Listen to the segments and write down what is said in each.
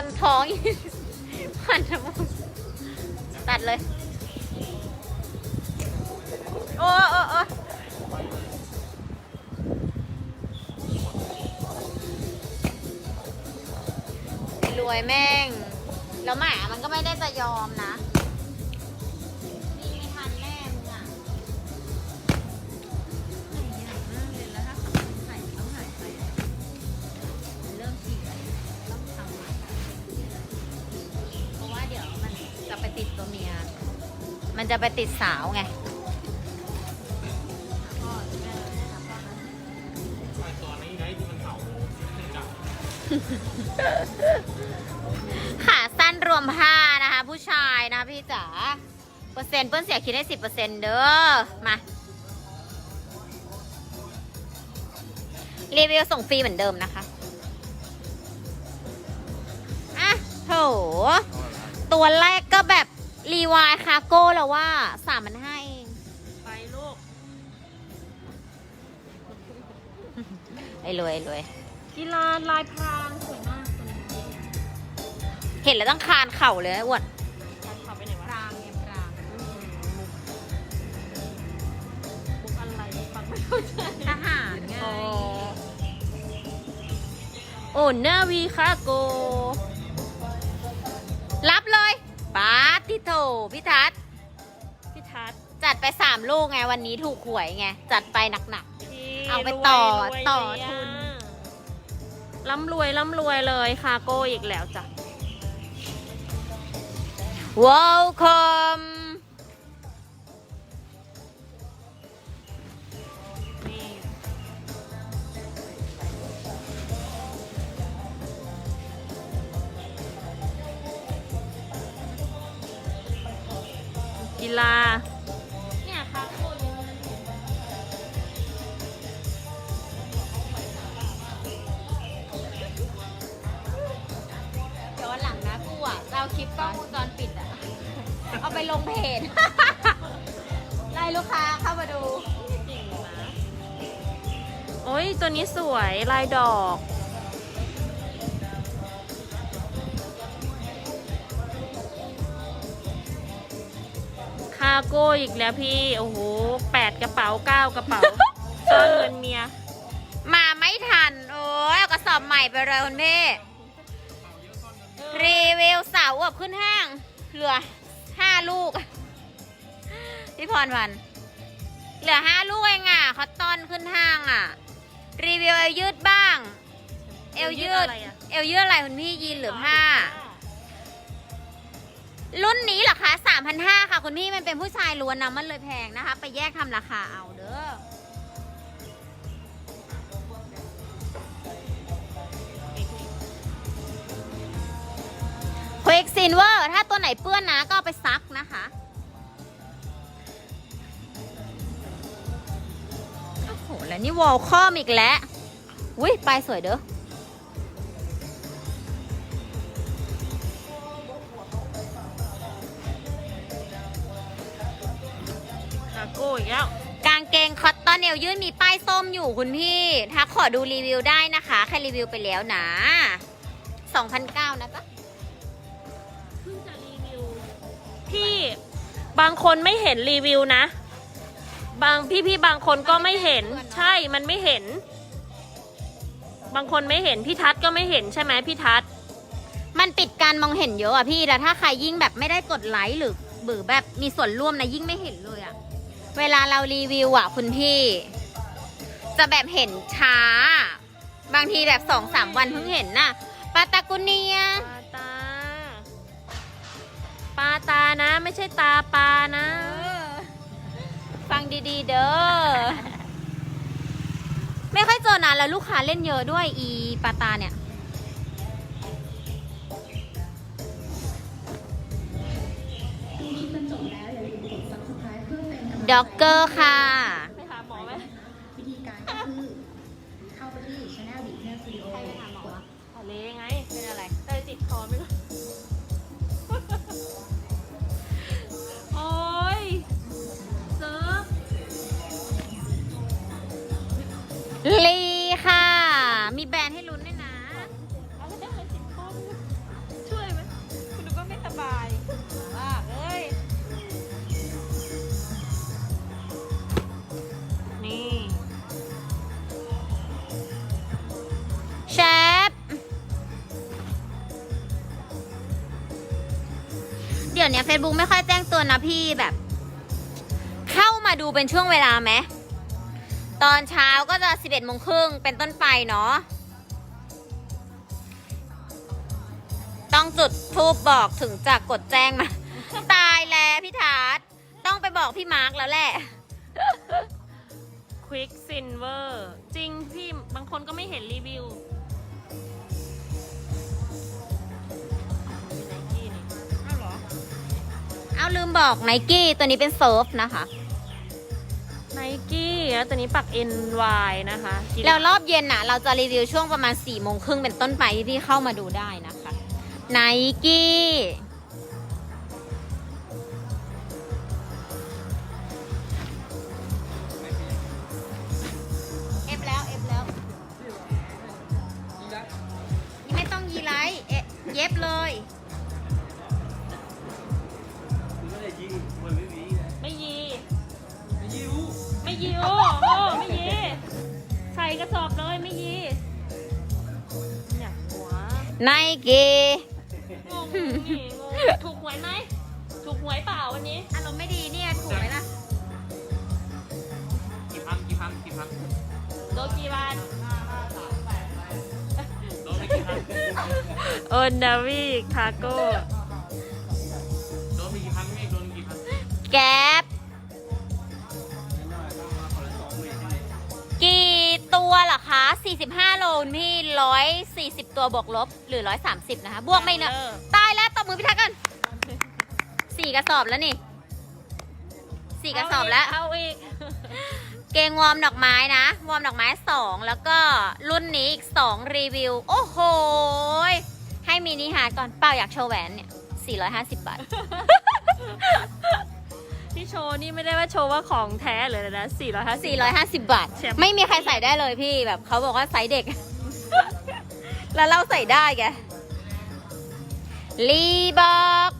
คนท้องอีกพันจมูกตัดเลย โอ้โอ้โอ้รวยแม่ง แล้วหมามันก็ไม่ได้จะยอมนะ จะไปติดสาวไงค่ะไอตัวนี้ไงที่มันเห่าจับขาสั้นรวมผ้านะคะ ผู้ชายนะคะพี่จ๋าเปอร์เซ็นต์เปิ้ลเสียคิดได้สิบเปอร์เซ็นต์เด้อมา รีวิวส่งฟรีเหมือนเดิมนะคะอะโถตัวแรกก็แบบ รีวายคาโก้แล้วว่าสามพันห้าเอง ไปลูกไอ้รวยไอ้รวย กีฬาลายพรางสวยมากตัวนี้เห็นแล้วต้องคานเข่าเลยนะอ้วนการขับไปไหนวะรางเนี่ยรางอืมมุกมุกอะไรฟังไม่เข้าใจทหารไงอ๋อโอ้หน้าวีคาโก รับเลย ป้าติโถพี่ทัศน์พี่ทัศน์จัดไปสามลูกไงวันนี้ถูกหวยไง จัดไปหนัก พี่เอาไปต่อรวยต่อเลยะทุน ร่ำรวยร่ำรวยเลยคาโก้อีกแล้วจ้ะๆ welcome นี่ กีฬา เนี่ยคาโก้ยังเดี๋ยววันหลังนะกูอะจะเอาคลิปกล้องวงจรปิดอะ เอาไปลงเพจ ไล่ลูกค้าเข้ามาดูจริงนะโอ้ยตัวนี้สวยลายดอก โก้อีกแล้วพี่ โอ้โหแปดกระเป๋าเก้ากระเป๋าซ่อนเงินเมีย มาไม่ทัน โอ้ยเอากระสอบใหม่ไปเลยคุณพี่รีวิวสาวอวบขึ้นห้าง เหลือห้าลูก พี่พรวัน เหลือห้าลูกเองอะคอตตอนขึ้นห้างอะ รีวิวเอวยืดบ้าง เอวยืดอะไรอะเอวยืดอะไรคุณพี่ยีนหรือผ้า รุ่นนี้เหรอคะ3,500 ค่ะคุณพี่มันเป็นผู้ชายล้วนนะมันเลยแพงนะคะ ไปแยกทำราคาเอาเด้อควิกซินเวอร์ถ้าตัวไหนเปื้อนนะก็เอาไปซักนะคะ โอ้โห แล้วนี่วอลคอมอีกแล้ว อุ้ยปลายสวยเด้อ คอตตอนเอวยืดมีป้ายส้มอยู่คุณพี่ถ้าขอดูรีวิวได้นะคะใครรีวิวไปแล้วนะ2,009นะจ๊ะเพิ่งจะรีวิวพี่บางคนไม่เห็นรีวิวนะ บางพี่พี่ๆบางคนก็ไม่เห็น ใช่มันไม่เห็น บางคนไม่เห็นพี่ทัศน์ก็ไม่เห็นใช่ไหมพี่ทัศน์มันปิดการมองเห็นเยอะอะพี่แล้วถ้าใครยิ่งแบบไม่ได้กดไลค์หรือหรือแบบมีส่วนร่วมนะยิ่งไม่เห็นเลยอะ เวลาเรารีวิวอะคุณพี่ จะแบบเห็นช้า บางทีแบบสองสามวันเพิ่งเห็นน่ะปาตากุเนียปลาตาปลาตานะไม่ใช่ตาปลานะ ฟังดีๆ เด้อ ไม่ค่อยเจอนานแล้วลูกค้าเล่นเยอะด้วยอีปาตาเนี่ย ด็อกเกอร์ค่ะ ไปหาหมอไหมวิธีการก็คือ เข้าไปที่ Channel d i g n e r Studio ใครไปหาหมอวะทะเลไง เป็นอะไรได้ติดคอไหมล่ะโอ้ยเซิร์ฟลี ยวนี้ Facebook ไม่ค่อยแจ้งเตือนนะพี่แบบ เข้ามาดูเป็นช่วงเวลาไหมตอนเช้าก็จะ11โมงครึ่งเป็นต้นไปเนาะต้องจุดทูบบอกถึงจะกดแจ้งมา ตายแล้วพี่ทัศน์ต้องไปบอกพี่มาร์กแล้วแหละ ควิกซินเวอร์จริงพี่บางคนก็ไม่เห็นรีวิว ลืมบอกไนกี้ตัวนี้เป็นเซิร์ฟนะคะไนกี้แล้วตัวนี้ปัก NY นะคะกี่แล้วรอบเย็นน่ะ เราจะรีวิวช่วงประมาณ4ี่โมงครึ่งเป็นต้นไปที่พี่เข้ามาดูได้นะคะไนกี้เอฟแล้วเอฟแล้วนี่ไม่ต้องยีไลท์เอะเย็บเลย ส่กระสอบเลยไม่ยีอยากหัวไนกี้งงนี่งงถูกหวยไหมถูกหวยเปล่าวันนี้อารมณ์ไม่ดีเนี่ยถูกไหมล่ะกี่พันกี่พันกี่พันโดนกี่บาทโดนไปกี่พันโอนดาวีคาโก้โดนไปกี่พันไม่โดนกี่พันแก๊ปกี่ เหรอคะ 45 โลคุณพี่ 140 ตัวบวกลบหรือ 130 นะคะ บวกไม่เนอะเออตายแล้วตบมือพี่ทักกันสี่กระสอบแล้วนี่สี่กระสอบแล้ว เอาอีก เกงวอร์มดอกไม้นะ วอร์มดอกไม้2แล้วก็รุ่นนี้อีก2รีวิว โอ้โหยให้มินิฮาร์ดก่อนเปล่าอยากโชว์แหวนเนี่ย 450 บาท ที่โชว์นี่ไม่ได้ว่าโชว์ว่าของแท้เลยนะ450 450 บาท แชมป์ไม่มีใครใส่ได้เลยพี่แบบเขาบอกว่าไซส์เด็ก แล้วเราใส่ได้แกรีบอก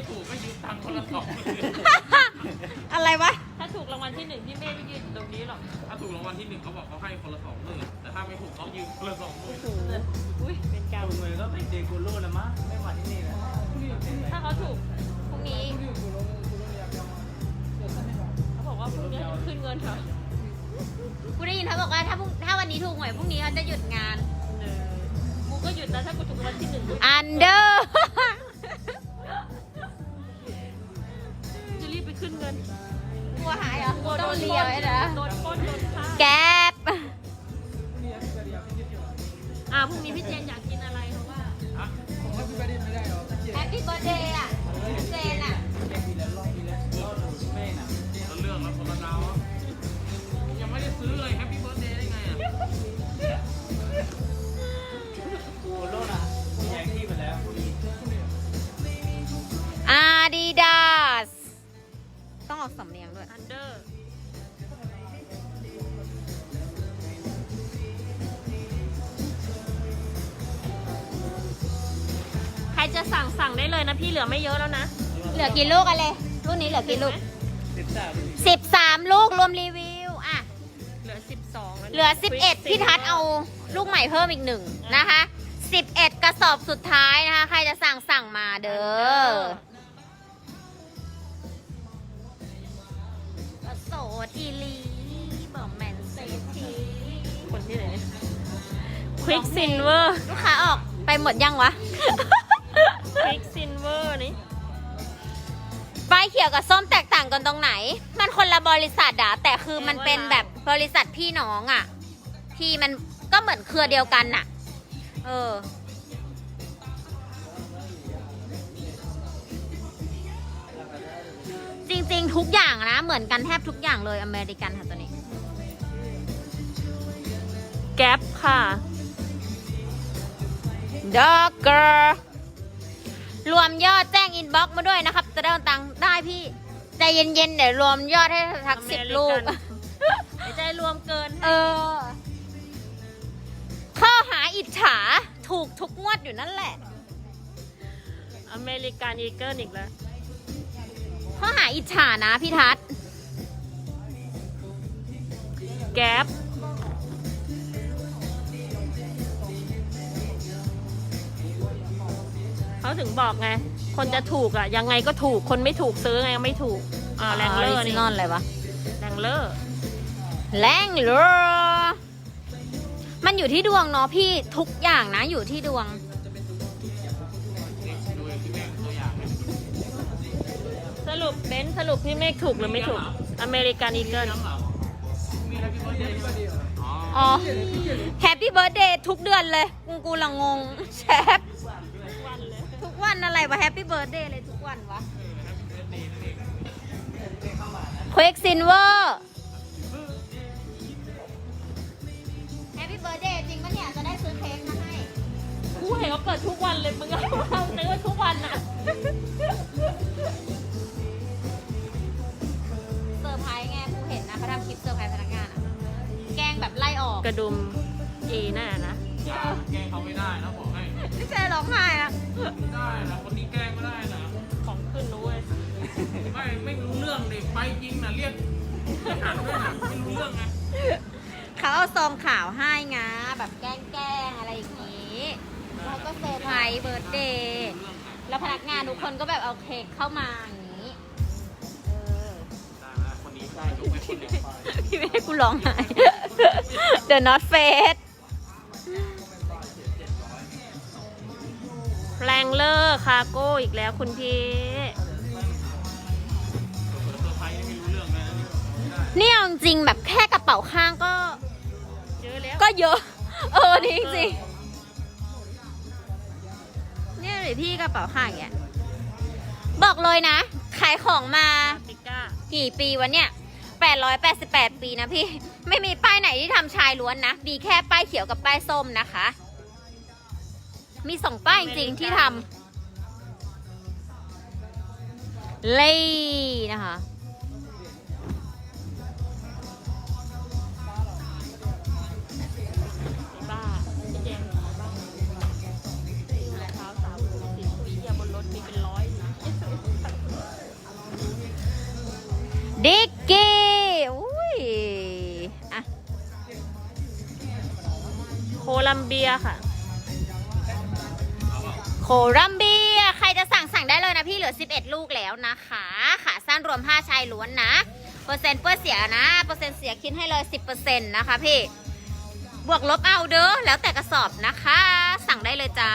ไม่ถูกก็ยืมตังค์คนละสองหมื่นอะไรวะ ถ้าถูกรางวัลที่หนึ่งพี่เมฆไม่ยืนอยู่ตรงนี้หรอกถ้าถูกรางวัลที่หนึ่งเขาบอกเขาให้คนละสองหมื่นแต่ถ้าไม่ถูกเขายืมคนละสองหมื่นโอ้โหอุ้ยเป็นกรรมเงินก็ไม่เดกูโร่ละมั้งไม่มาที่นี่นะถ้าเขาถูกพรุ่งนี้เขาบอกว่าพรุ่งนี้จะขึ้นเงินเหรอกูได้ยินเขาบอกว่าถ้าพรุ่งถ้าวันนี้ถูกหวยพรุ่งนี้เขาจะหยุดงานเออกูก็หยุดนะถ้ากูถูกรางวัลที่หนึ่งกูอันเดอร์ อันเดอร์ใครจะสั่งสั่งได้เลยนะพี่เหลือไม่เยอะแล้วนะเหลือกี่ลูกอะไรรุ่นนี้เหลือกี่ลูกสิบสามสิบสามลูกรวมรีวิวอะเหลือ12แล้วนะเหลือสิบเอ็ดพี่ทัศน์เอาลูกใหม่เพิ่มอีกหนึ่งนะคะสิบเอ็ดกระสอบสุดท้ายนะคะ ใครจะสั่งสั่งมาเด้อ Quick Silver ลูกค้าออกไปหมดยังวะ Quick Silver นี่ป้ายเขียวกับส้มแตกต่างกันตรงไหน มันคนละบริษัทอะแต่คือมันเป็นแบบบริษัทพี่น้องอะที่มันก็เหมือนเครือเดียวกันน่ะ เออ จริงๆทุกอย่างนะ เหมือนกันแทบทุกอย่างเลยอเมริกันค่ะตัวนี้ แก๊ปค่ะ ดอกเกอร์รวมยอดแจ้งอินบ็อกซ์มาด้วยนะครับ จะได้เอาตังค์ได้พี่ ใจเย็นๆ เดี๋ยวรวมยอดให้ทักสิบลูกไม่ได้รวมเกินเออ ข้อหาอิจฉาถูกทุกงวดอยู่นั่นแหละ อเมริกันอีเกิลอีกแล้ว ข้อหาอิจฉานะพี่ทัศน์แก๊ป เขาถึงบอกไง คนจะถูกอะ ยังไงก็ถูกคนไม่ถูกซื้อไงก็ไม่ถูกอ่าแรงเลอร์นี่นอนอะไรวะแรงเลอร์แรงเลอมันอยู่ที่ดวงเนาะพี่ทุกอย่างนะอยู่ที่ดวงดูที่แม่งตัวอย่างไหมสรุปเบนซ์สรุปพี่เมฆถูกหรือไม่ถูก อเมริกันอีเกิลน้ำเหรอมีอะไรพี่เบิร์ดเดย์ใช่ไหมอ๋ออ๋อแฮปปี้เบิร์ดเดย์ทุกเดือนเลย กูกูละงงแชปทุก วันอะไรวะแฮปปี้เบิร์ดเดย์เลยทุกวันวะเควกซินเวอร์แฮปปี้เบิร์ดเดย์จริงปะเนี่ย จะได้ซื้อเค้กมาให้ กูเห็นเขาเปิดทุกวันเลยมึงเอาเราซื้อทุกวันอะเซอร์ไพรส์ไงกูเห็นนะเขาทำคลิปเซอร์ไพรส์พนักงานอะแกล้งแบบไล่ออก กระดุมเอน่ะนะอย่าแกล้งเขาไม่ได้นะบอกให้ ไม่ใช่ร้องไห้อะ ไม่ได้นะคนนี้แกล้งไม่ได้นะของขึ้นนู้เว้ยไม่ไม่รู้เรื่องเด็กไปจริงนะเรียกอ่านด้วยนะไม่รู้เรื่องไงเขาเอาซองข่าวให้ไงแบบแกล้งๆอะไรอย่างนี้แล้วก็เซอร์ไพรส์เบิร์ดเดย์แล้วพนักงานทุกคนก็แบบเอาเค้กเข้ามาอย่างนี้เออได้นะคนนี้ได้ยกให้คนเดียวพี่ไม่ให้กูร้องไห้ The Not Face แรงเลอร์คาโก้อีกแล้วคุณพี่ เนี่เองเลยเอาจริงๆแบบแค่กระเป๋าข้างก็ เยอะแล้วก็เยอะ เออนี่จริงๆเนี่ยหรือพี่กระเป๋าข้างอย่างเงี้ยบอกเลยนะ ขายของมาปิก้ากี่ปีวะเนี่ย 888 ปีนะพี่ ไม่มีป้ายไหนที่ทำชายล้วนนะ มีแค่ป้ายเขียวกับป้ายส้มนะคะ มีสองป้ายจริงๆที่ทำเลยนะคะบ้าพี่เจมส์บ้ารองเท้าสาวสิบปีอะบนรถมีเป็นร้อยนะดิกกี้อุ้ย อะ โคลัมเบียค่ะ โครัมเบีย ใครจะสั่งสั่งได้เลยนะพี่เหลือ 11 ลูกแล้วนะคะขาสั้นรวม 5 ชายล้วนนะ เปอร์เซ็นต์เปื้อเสียนะ เปอร์เซ็นต์เสียคิดให้เลย 10%นะคะพี่ บวกลบเอาเด้อ แล้วแต่กระสอบนะคะ สั่งได้เลยจ้า